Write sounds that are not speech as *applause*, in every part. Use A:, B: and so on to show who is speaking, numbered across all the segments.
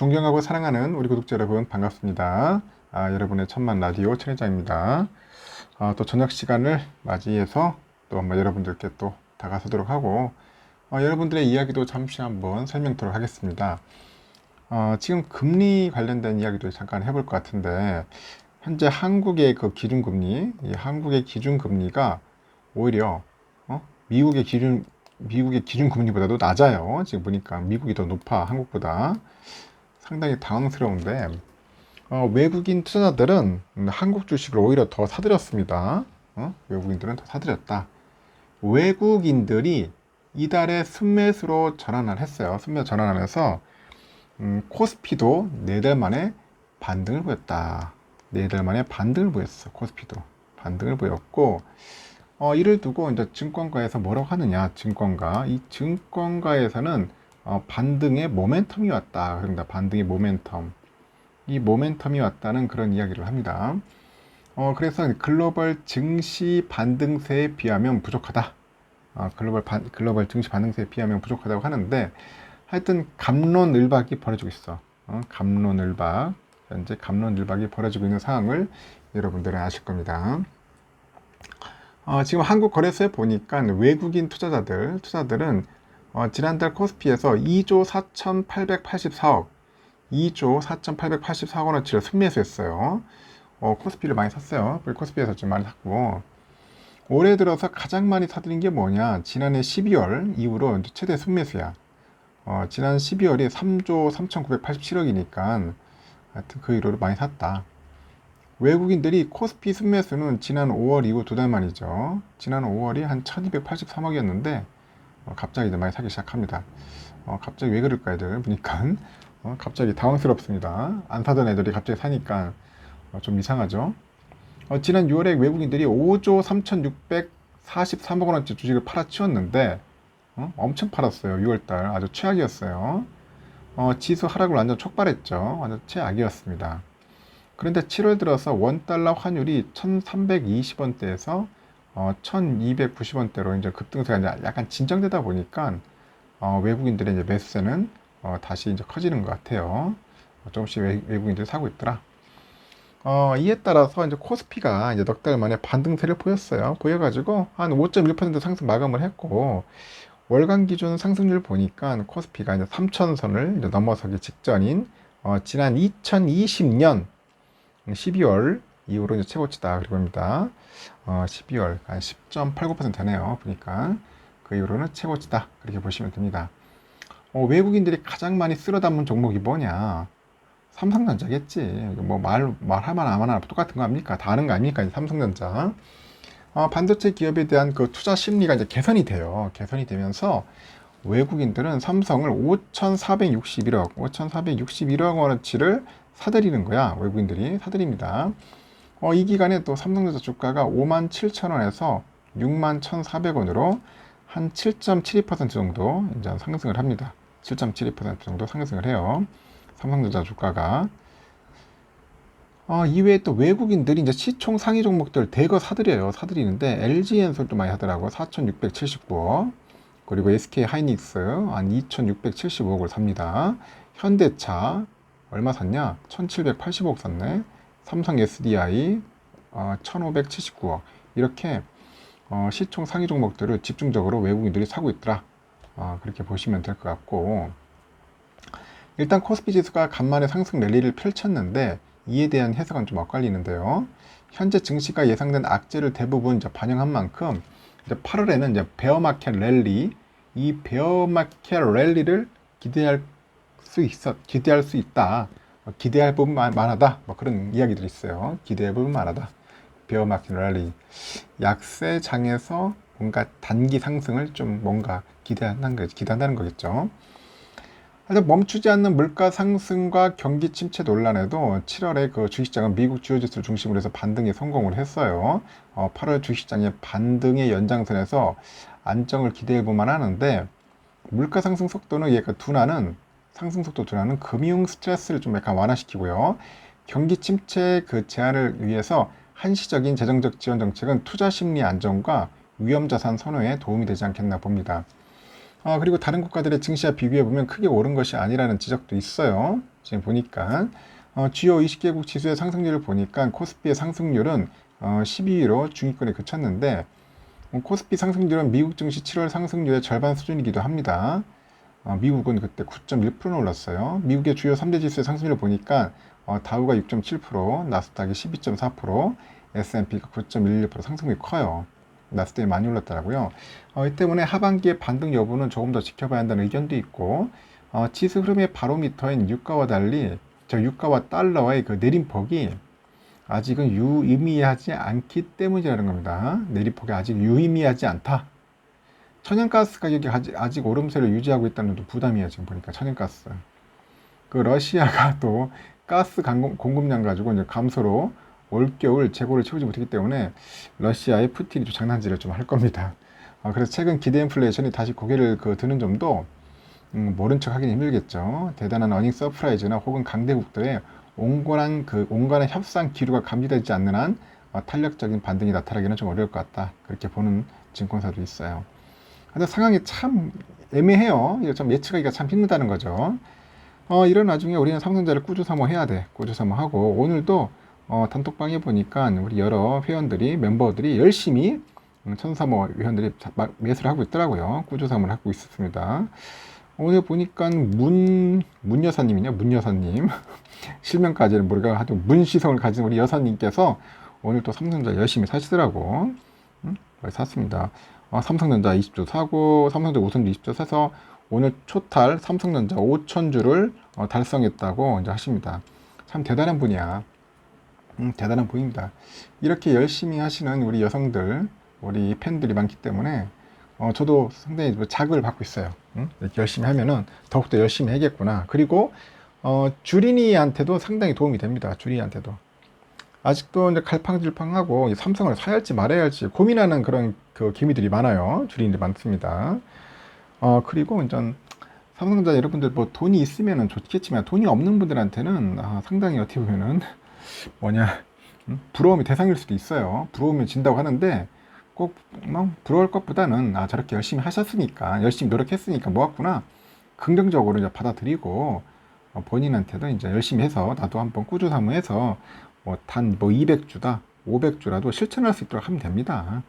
A: 존경하고 사랑하는 우리 구독자 여러분 반갑습니다. 아, 여러분의 천만 라디오 천혜장입니다. 아, 또 저녁 시간을 맞이해서 또 한번 여러분들께 또 다가서도록 하고 어, 여러분들의 이야기도 잠시 한번 설명토록 하겠습니다. 어, 지금 금리 관련된 이야기도 잠깐 해볼 것 같은데 현재 한국의 그 기준금리, 이 한국의 기준금리가 오히려 어? 미국의 기준 미국의 기준금리보다도 낮아요. 지금 보니까 미국이 더 높아 한국보다 상당히 당황스러운데 어, 외국인 투자자들은 한국 주식을 오히려 더 사들였습니다. 어? 외국인들은 더 사들였다. 외국인들이 이달에 순매수로 전환을 했어요. 순매 전환하면서 음, 코스피도 네 달 만에 반등을 보였다. 네 달 만에 반등을 보였어. 코스피도 반등을 보였고 어, 이를 두고 이제 증권가에서 뭐라고 하느냐? 증권가 이 증권가에서는 어, 반등의 모멘텀이 왔다. 그런다. 반등의 모멘텀. 이 모멘텀이 왔다는 그런 이야기를 합니다. 어, 그래서 글로벌 증시 반등세에 비하면 부족하다. 어, 글로벌 반, 글로벌 증시 반등세에 비하면 부족하다고 하는데 하여튼 감론을박이 벌어지고 있어. 어, 감론을박. 현재 감론을박이 벌어지고 있는 상황을 여러분들은 아실 겁니다. 어, 지금 한국 거래소에 보니까 외국인 투자자들, 투자들은 어, 지난달 코스피에서 2조 4,884억, 2조 4,884억 원어치를 순매수했어요. 어, 코스피를 많이 샀어요. 코스피에서 좀 많이 샀고. 올해 들어서 가장 많이 사들인 게 뭐냐? 지난해 12월 이후로 최대 순매수야. 어, 지난 12월이 3조 3,987억이니까 하여튼 그 이후로 많이 샀다. 외국인들이 코스피 순매수는 지난 5월 이후 두 달 만이죠. 지난 5월이 한 1283억이었는데 어, 갑자기 이제 많이 사기 시작합니다. 어, 갑자기 왜 그럴까 애들 보니까 어, 갑자기 당황스럽습니다. 안 사던 애들이 갑자기 사니까 어, 좀 이상하죠. 어, 지난 6월에 외국인들이 5조 3,643억 원어치 주식을 팔아치웠는데 어? 엄청 팔았어요. 6월달 아주 최악이었어요. 어, 지수 하락을 완전 촉발했죠. 완전 최악이었습니다. 그런데 7월 들어서 원달러 환율이 1320원대에서 어, 1290원대로 이제 급등세가 이제 약간 진정되다 보니까 어, 외국인들의 이제 매수세는 어, 다시 이제 커지는 것 같아요. 어, 조금씩 외, 외국인들이 사고 있더라. 어, 이에 따라서 이제 코스피가 이제 넉 달 만에 반등세를 보였어요. 보여가지고 한 5.1% 상승 마감을 했고 월간 기준 상승률 보니까 코스피가 이제 3천선을 이제 넘어서기 직전인 어, 지난 2020년 12월 이후로 이제 최고치다 그리고 봅니다. 어, 12월 한 10.89% 되네요. 보니까 그 이후로는 최고치다 그렇게 보시면 됩니다. 어, 외국인들이 가장 많이 쓸어 담은 종목이 뭐냐? 삼성전자겠지. 뭐 말 말하면 아마나 똑같은 거 아닙니까? 다 아는 거 아닙니까? 삼성전자. 어, 반도체 기업에 대한 그 투자 심리가 이제 개선이 돼요. 개선이 되면서 외국인들은 삼성을 5,461억, 5,461억 원어치를 사들이는 거야. 외국인들이 사들입니다. 어, 이 기간에 또 삼성전자 주가가 5만 7천 원에서 6만 1,400원으로 한 7.72% 정도 이제 상승을 합니다. 7.72% 정도 상승을 해요. 삼성전자 주가가. 어, 이외에 또 외국인들이 이제 시총 상위 종목들 대거 사들여요. 사들이는데 LG엔솔도 많이 하더라고. 4,679억. 그리고 SK 하이닉스 한 2,675억을 삽니다. 현대차 얼마 샀냐? 1,780억 샀네. 삼성 SDI 어, 1,579억. 이렇게 어, 시총 상위 종목들을 집중적으로 외국인들이 사고 있더라. 어, 그렇게 보시면 될 것 같고 일단 코스피 지수가 간만에 상승 랠리를 펼쳤는데 이에 대한 해석은 좀 엇갈리는데요. 현재 증시가 예상된 악재를 대부분 이제 반영한 만큼 이제 8월에는 이제 베어마켓 랠리 이 베어마켓 랠리를 기대할 수 있어 기대할 수 있다. 어, 기대할 부분 많하다. 뭐 그런 이야기들이 있어요. 기대할 부분 많하다. 베어마켓 랠리 약세 장에서 뭔가 단기 상승을 좀 뭔가 기대한다는 거 기대한다는 거겠죠. 하여튼 멈추지 않는 물가 상승과 경기 침체 논란에도 7월에 그 주식시장은 미국 주요 지수를 중심으로 해서 반등에 성공을 했어요. 어, 8월 주식시장의 반등의 연장선에서 안정을 기대해 볼만 하는데 물가 상승 속도는 얘가 둔화는 상승 속도 둔화는 금융 스트레스를 좀 약간 완화시키고요. 경기 침체 그 제한을 위해서 한시적인 재정적 지원 정책은 투자 심리 안정과 위험 자산 선호에 도움이 되지 않겠나 봅니다. 어, 그리고 다른 국가들의 증시와 비교해 보면 크게 오른 것이 아니라는 지적도 있어요. 지금 보니까 어, 주요 20개국 지수의 상승률을 보니까 코스피의 상승률은 어, 12위로 중위권에 그쳤는데 어, 코스피 상승률은 미국 증시 7월 상승률의 절반 수준이기도 합니다. 어, 미국은 그때 9.1% 올랐어요. 미국의 주요 3대 지수의 상승률을 보니까 어, 다우가 6.7%, 나스닥이 12.4%, S&P가 9.11% 상승률이 커요. 나스닥이 많이 올랐더라고요. 어, 이 때문에 하반기의 반등 여부는 조금 더 지켜봐야 한다는 의견도 있고 어, 지수 흐름의 바로미터인 유가와 달리 저 유가와 달러와의 그 내림폭이 아직은 유의미하지 않기 때문이라는 겁니다. 내림폭이 아직 유의미하지 않다. 천연가스 가격이 아직, 아직 오름세를 유지하고 있다는 것도 부담이에요. 지금 보니까 천연가스. 그 러시아가 *laughs* 또 가스 공급- 공급량 가지고 이제 감소로 올겨울 재고를 채우지 못했기 때문에 러시아의 푸틴이 좀 장난질을 좀 할 겁니다. 아, 그래서 최근 기대 인플레이션이 다시 고개를 그 드는 점도 음, 모른 척 하긴 힘들겠죠. 대단한 어닝 서프라이즈나 혹은 강대국들의 온건한 그 온건한 협상 기류가 감지되지 않는 한 어, 탄력적인 반등이 나타나기는 좀 어려울 것 같다. 그렇게 보는 증권사도 있어요. 근데 상황이 참 애매해요. 좀 예측하기가 참 힘들다는 거죠. 어, 이런 와중에 우리는 삼성자를 꾸준히 사모해야 돼. 꾸준히 사모하고 오늘도 어, 단톡방에 보니까 우리 여러 회원들이 멤버들이 열심히 음, 천사모 회원들이 매수를 하고 있더라고요. 꾸준히 사모를 하고 있었습니다. 오늘 보니까 문, 문 여사님이냐? 문 여사님. *laughs* 실명까지는 모르가 하여튼 문 시성을 가진 우리 여사님께서 오늘 또 삼성전자 열심히 사시더라고. 음? 거의 샀습니다. 어, 삼성전자 20주 사고, 삼성전자 우선주 20주 사서 오늘 초탈 삼성전자 5천주를 어, 달성했다고 이제 하십니다. 참 대단한 분이야. 음, 대단한 분입니다. 이렇게 열심히 하시는 우리 여성들, 우리 팬들이 많기 때문에 어, 저도 상당히 뭐 자극을 받고 있어요. 응? 이렇게 열심히 하면은 더욱더 열심히 해야겠구나. 그리고 어, 주린이한테도 상당히 도움이 됩니다. 주린이한테도. 아직도 이제 갈팡질팡하고 이 삼성을 사야 할지 말아야 할지 고민하는 그런 그 기미들이 많아요. 주린이들이 많습니다. 어, 그리고 이제 삼성전자 여러분들 뭐 돈이 있으면은 좋겠지만 돈이 없는 분들한테는 아, 상당히 어떻게 보면은 뭐냐 음? 부러움이 대상일 수도 있어요. 부러우면 진다고 하는데 꼭 뭐, 부러울 것보다는 아 저렇게 열심히 하셨으니까 열심히 노력했으니까 모았구나 긍정적으로 이제 받아들이고 어, 본인한테도 이제 열심히 해서 나도 한번 한번 해서 뭐단뭐 200주다 500주라도 실천할 수 있도록 하면 됩니다.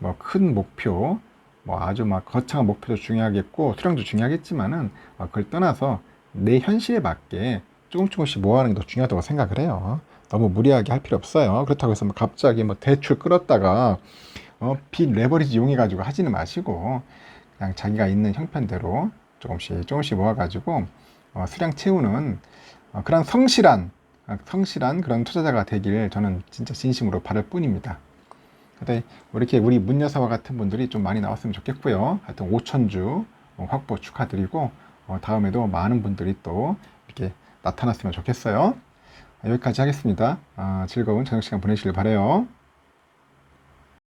A: 뭐 큰 목표 뭐 아주 막 거창한 목표도 중요하겠고 수량도 중요하겠지만은 어, 그걸 떠나서 내 현실에 맞게 조금 조금씩 모아가는 게 더 중요하다고 생각을 해요. 너무 무리하게 할 필요 없어요. 그렇다고 해서 뭐 갑자기 뭐 대출 끌었다가 어, 빚 레버리지 이용해 가지고 하지는 마시고 그냥 자기가 있는 형편대로 조금씩 조금씩 모아가지고 어, 수량 채우는 어, 그런 성실한 어, 성실한 그런 투자자가 되길 저는 진짜 진심으로 바랄 뿐입니다. 근데 이렇게 우리 문 여사와 같은 분들이 좀 많이 나왔으면 좋겠고요. 하여튼 5천주 확보 축하드리고 어, 다음에도 많은 분들이 또 이렇게 나타났으면 좋겠어요. 여기까지 하겠습니다. 아, 즐거운 저녁 시간 보내시길 바래요.